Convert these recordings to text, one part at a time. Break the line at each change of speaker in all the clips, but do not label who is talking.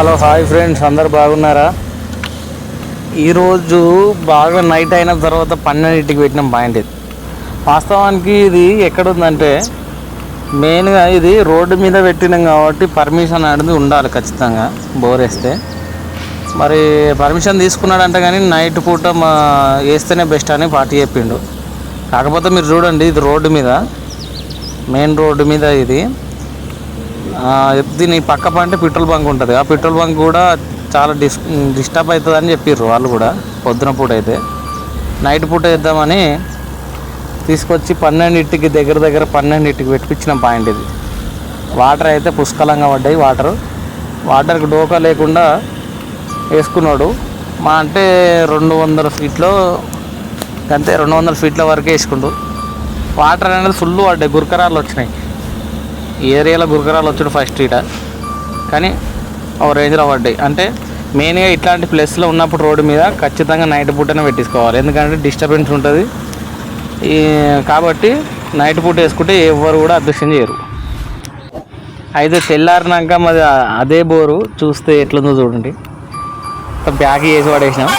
Hello hi friends అందరు బాగున్నారా? ఈరోజు బాగా నైట్ అయిన తర్వాత పన్నెండింటికి పెట్టిన పాయింట్ ఇది. వాస్తవానికి ఇది ఎక్కడుందంటే మెయిన్గా ఇది రోడ్డు మీద పెట్టినాం కాబట్టి పర్మిషన్ అనేది ఉండాలి ఖచ్చితంగా బోర్ వేస్తే. మరి పర్మిషన్ తీసుకున్నాడంటే కానీ నైట్ పూట మా వేస్తేనే బెస్ట్ అని పార్టీ చెప్పిండు. కాకపోతే మీరు చూడండి ఇది రోడ్డు మీద మెయిన్ రోడ్డు మీద ఇది. దీని పక్క పంటే పెట్రోల్ బంక్ ఉంటుంది. ఆ పెట్రోల్ బంక్ కూడా చాలా డిస్ డిస్టర్బ్ అవుతుంది అని చెప్పారు వాళ్ళు కూడా పొద్దున పూట అయితే. నైట్ పూట వేద్దామని తీసుకొచ్చి పన్నెండింటికి దగ్గర దగ్గర పన్నెండింటికి పెట్టించిన పాయింట్ ఇది. వాటర్ అయితే పుష్కలంగా పడ్డాయి. వాటర్ వాటర్కి డోకా లేకుండా వేసుకున్నాడు. మా అంటే రెండు వందల ఫీట్లో అంతే రెండు వందల ఫీట్ల వరకు వేసుకుండు. వాటర్ అనేది ఫుల్ పడ్డాయి. గురకరాలు వచ్చినాయి. ఏరియాలో గురకరాలు వచ్చాడు ఫస్ట్ ఈట కానీ ఓ రేంజ్లో పడ్డాయి. అంటే మెయిన్గా ఇట్లాంటి ప్లేస్లో ఉన్నప్పుడు రోడ్డు మీద ఖచ్చితంగా నైట్ పూటనే పెట్టించుకోవాలి. ఎందుకంటే డిస్టర్బెన్స్ ఉంటుంది. ఈ కాబట్టి నైట్ పూట వేసుకుంటే ఎవరు కూడా అదృష్టం చేయరు. అయితే తెల్లారినాక మరి అదే బోరు చూస్తే ఎట్లుందో చూడండి. బ్యాగ్ వేసి పడేసినాం.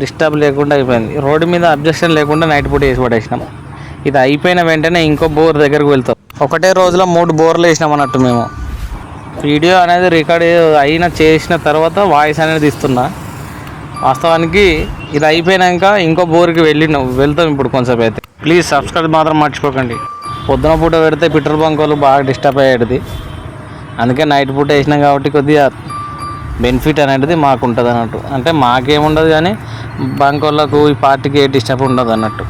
డిస్టర్బ్ లేకుండా అయిపోయింది. రోడ్డు మీద అబ్జెక్షన్ లేకుండా నైట్ పూట వేసి పడేసినాం. ఇది అయిపోయిన వెంటనే ఇంకో బోర్ దగ్గరకు వెళ్తాం. ఒకటే రోజులో మూడు బోర్లు వేసినాం అన్నట్టు మేము. వీడియో అనేది రికార్డ్ అయిన చేసిన తర్వాత వాయిస్ అనేది ఇస్తున్నా. వాస్తవానికి ఇది అయిపోయినాక ఇంకో బోర్కి వెళ్ళినాం. వెళ్తాం ఇప్పుడు కొంచెం అయితే. ప్లీజ్ సబ్స్క్రైబ్ మాత్రం మర్చిపోకండి. పొద్దున పూట పెడితే పెట్రోల్ బంక్ వాళ్ళు బాగా డిస్టర్బ్ అయ్యేది అందుకే నైట్ పూట వేసినాం కాబట్టి కొద్దిగా బెనిఫిట్ అనేది మాకు ఉంటుంది అన్నట్టు అంటే మాకేముండదు కానీ బంక్ వాళ్ళకు ఈ పార్టీకి ఏ డిస్టర్బ్ ఉండదు అన్నట్టు.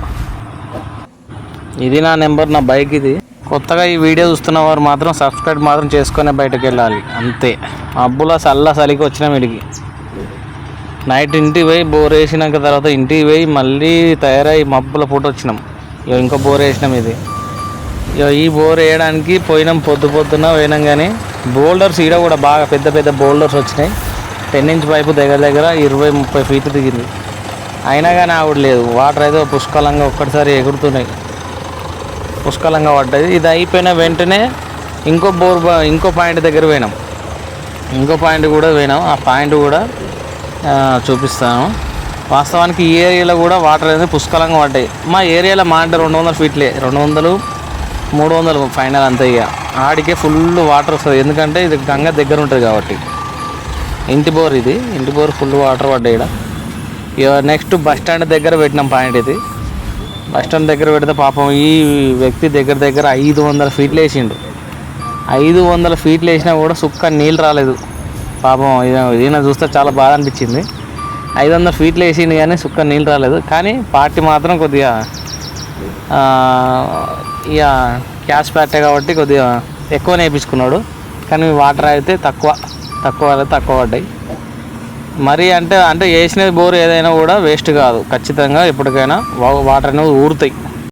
ఇది నా నెంబర్ నా బైక్ ఇది. కొత్తగా ఈ వీడియో చూస్తున్న వారు మాత్రం సబ్స్క్రైబ్ మాత్రం చేసుకునే బయటకు వెళ్ళాలి అంతే. అబ్బులా చల్ల చలికి వచ్చిన వీడికి. నైట్ ఇంటికి పోయి బోర్ వేసినాక తర్వాత ఇంటికి పోయి మళ్ళీ తయారై మబ్బుల పూట వచ్చినాం. ఇక ఇంకో బోర్ వేసినాం ఇది. ఇక ఈ బోర్ వేయడానికి పోయినాం పొద్దు పొద్దున పోయినాం కానీ బోల్డర్స్ ఈడ కూడా బాగా పెద్ద పెద్ద బోల్డర్స్ వచ్చినాయి. టెన్ ఇంచ్ పైపు దగ్గర దగ్గర ఇరవై ముప్పై ఫీట్ దిగింది. అయినా కానీ ఆవిడ లేదు. వాటర్ అయితే పుష్కలంగా ఒక్కటిసారి ఎగురుతున్నాయి. పుష్కలంగా పడ్డది. ఇది అయిపోయిన వెంటనే ఇంకో బోర్ బా- ఇంకో పాయింట్ దగ్గర పోయినాం. ఇంకో పాయింట్ కూడా పోయినాం. ఆ పాయింట్ కూడా చూపిస్తాను. వాస్తవానికి ఈ ఏరియాలో కూడా వాటర్ అనేది పుష్కలంగా పడ్డాయి. మా ఏరియాలో మా అంటే రెండు వందల ఫీట్లే. రెండు వందలు మూడు వందలు ఫైనల్ అంతే ఇక. ఆడికే ఫుల్ వాటర్ వస్తుంది. ఎందుకంటే ఇది గంగ దగ్గర ఉంటుంది కాబట్టి. ఇంటి బోర్ ఇది. ఇంటి బోర్ ఫుల్ వాటర్ పడ్డాయి ఇక్కడ ఇక నెక్స్ట్ బస్ స్టాండ్ దగ్గర పెట్టినాం పాయింట్ ఇది. బస్ స్టాండ్ దగ్గర పెడితే పాపం ఈ వ్యక్తి దగ్గర దగ్గర ఐదు వందల ఫీట్లు వేసిండు. ఐదు వందల ఫీట్లు వేసినా కూడా సుక్క నీళ్ళు రాలేదు. పాపం ఈయన- చూస్తే చాలా బాధ అనిపించింది. ఐదు వందల ఫీట్లు వేసిండు కానీ సుక్క నీళ్ళు రాలేదు. కానీ పార్టీ మాత్రం కొద్దిగా ఇక క్యాష్ పార్టీ కాబట్టి కొద్దిగా ఎక్కువ వేయించుకున్నాడు. కానీ వాటర్ అయితే తక్కువ తక్కువ తక్కువ పడ్డాయి. మరి అంటే అంటే వేసిన బోర్ ఏదైనా కూడా వేస్ట్ కాదు. ఖచ్చితంగా ఎప్పటికైనా వా- వాటర్ అనేవి ఊరుతాయి.